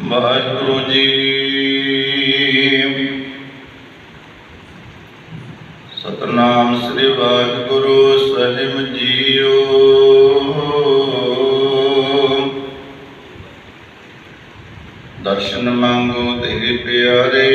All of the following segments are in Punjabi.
ਵਾਹਿਗੁਰੂ ਜੀ। ਸਤਨਾਮ ਸ੍ਰੀ ਵਾਹਿਗੁਰੂ ਸਾਹਿਬ ਜੀਓ ਦਰਸ਼ਨ ਮੰਗੋ ਤੇਰੇ ਪਿਆਰੇ।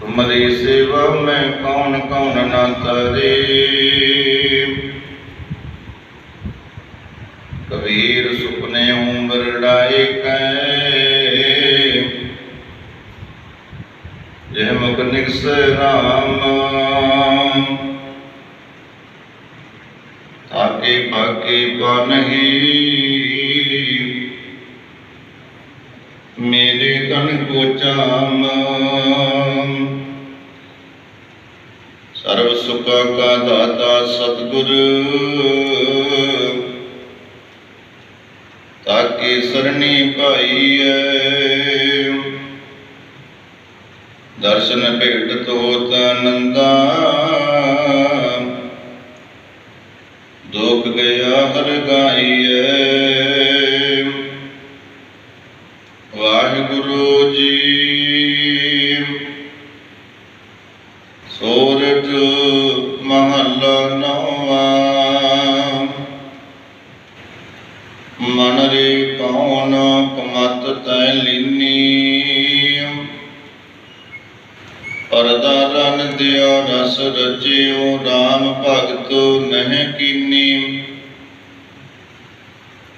ਤੁਮਰੀ ਸੇਵਾ ਮੈਂ ਕੌਣ ਕੌਣ ਨਾ ਕਰੇ। ਕਬੀਰ ਸੁਪਨੇ ਉਮਰ ਡਾਏ ਕੈ? ਜਹ ਮੁਖ ਨਿਕਸ ਰਾਮ। ਤਾਕੇ ਬਾਕੀ ਕੋ ਮੇਰੇ ਤਨ ਕੋ ਸਰਬ ਸੁਖਾ ਕਾ ਦਾਤਾ ਸਤਿਗੁਰ। ਤਾਕੇ ਸਰਣੀ ਪਾਈਐ ਦਰਸ਼ਨ ਭੇਟ ਤੋਤ ਆਨੰਦਾ ਦੁਖ ਗਿਆ ਹਰ ਗਾਈਐ। ਵਾਹਿਗੁਰੂ ਜੀ ਕੌਣ ਕਮਤ ਤੈ ਲੀਨੀ। ਪਰਦਾ ਰਨ ਦਿਓ ਰਸ ਰਚਿਓ RAM ਭਗਤ ਨਹਿ ਕੀਨੀ।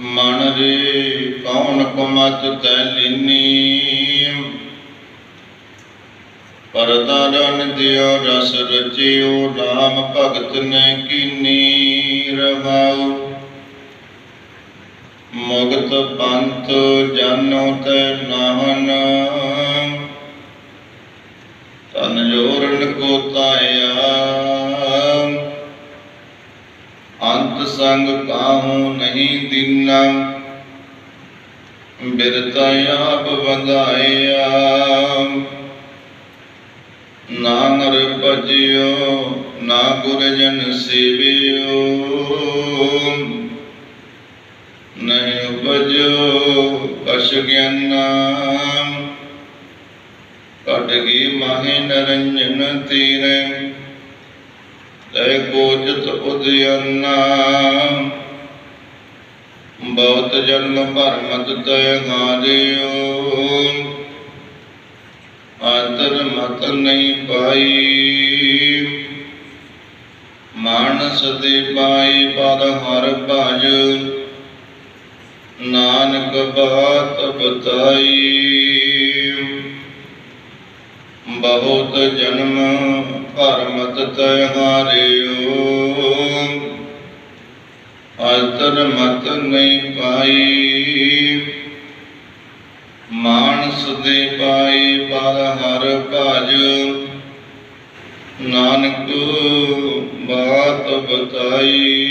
ਮਨ ਰੇ ਕੌਣ ਕਮਤ ਤੈ ਲੀਨੀ। ਪਰਦਾ ਰਨ ਦਿਓ ਰਸ ਰਚਿਓ RAM ਭਗਤ ਨਹਿ ਕੀਨੀ। ਰਹਾਉ ਮੁਗਤ ਪੰਥ ਜਾਨੋ ਤੈ ਨਾਹਨ। ਤਨ ਜੋਰਨ ਕੋ ਤਾਇਆ ਅੰਤ ਸੰਗ ਕਾਹੂ ਨਹੀਂ ਦਿਨਾ। ਬਿਰਤਾ ਆਪ ਵਧਾਇਆ। ਨਾ ਨਰ ਭਜਿਓ, ਨਾ ਗੁਰਜਨ ਸੇਵਿਓ। ਨਹੀਂ ਉਪਜੋ ਕਛ ਗਿਆਨਾ ਗਈ ਮਾਹੇ ਨਰੰਜਨ ਤੀਰੇ। ਤੈ ਕੋਜਤ ਉਦਿਆਨਾ ਬਹੁਤ ਜਨਮ ਭਰਮਤ ਤੈ ਗਾਰਿਓ ਆਦਰ ਮਤ ਨਹੀਂ ਪਾਈ। ਮਾਨਸ ਦੇ ਪਾਈ ਪਰ ਹਰ ਭਜ। ਨਾਨਕ ਬਾਤ ਬਤਾਈ। ਬਹੁਤ ਜਨਮ ਭਰਮਤ ਤੈ ਹਾਰਿਓ। ਅਤਰ ਮਤ ਨਹੀਂ ਪਾਈ। ਮਾਨਸ ਦੇ ਪਾਈ ਪਰ ਹਰ ਭਜ। ਨਾਨਕ ਬਾਤ ਬਤਾਈ।